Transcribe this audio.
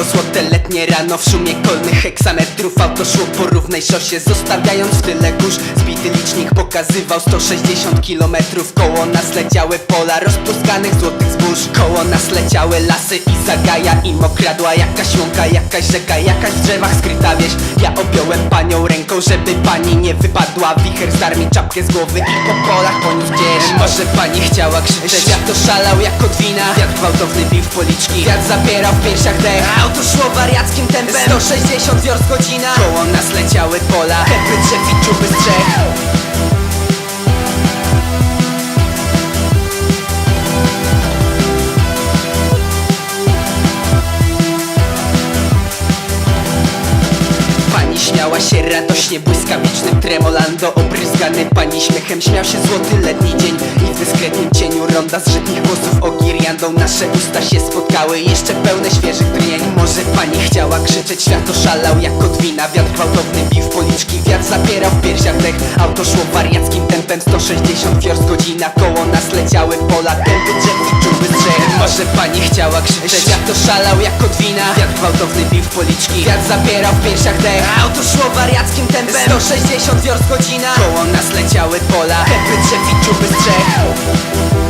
Było złote letnie rano w szumie kolnych heksametrów. Auto szło po równej szosie zostawiając w tyle kurz Zbity licznik pokazywał 160 kilometrów. Koło nas leciały pola rozpluskanych złotych zbóż Koło nas leciały lasy i zagaja im okradła Jakaś łąka, jakaś rzeka, jakaś w drzewach skryta wieś. Ja objąłem panią ręką, żeby pani nie wypadła. Wicher zdarł mi czapkę z głowy i po polach Może pani chciała krzyczeć, ja to szalał jak od wina Wiatr gwałtowny bił w policzki, wiatr zapierał w piersiach dech. Auto szło wariackim tempem, 160 wiorst godzina. Koło nas leciały pola, kępy drzew i czuby strzech Pani śmiała się radośnie, błyskawicznym tremolando. Obryzgany pani śmiechem śmiał się złoty letni dzień. I w dyskretnym cieniu ronda zrzednich głosów ogiriandą. Nasze usta się spotkały, jeszcze pełne świeżych drnień Może pani chciała krzyczeć, świat oszalał jak od wina. Wiatr gwałtowny bił w policzki, wiatr zapierał w piersiach dech. Auto szło wariackim tempem, 160 wiorst godzina. Koło nas leciały pola, tępy drzew i czuby strzech Może pani chciała krzyczeć, świat oszalał jak od wina Wiatr gwałtowny bił w policzki, wiatr zapierał w piersiach dech. Auto szło wariackim tempem. 160 wiorst godzina. Koło nas leciały pola. Kępy drzew i czuby strzech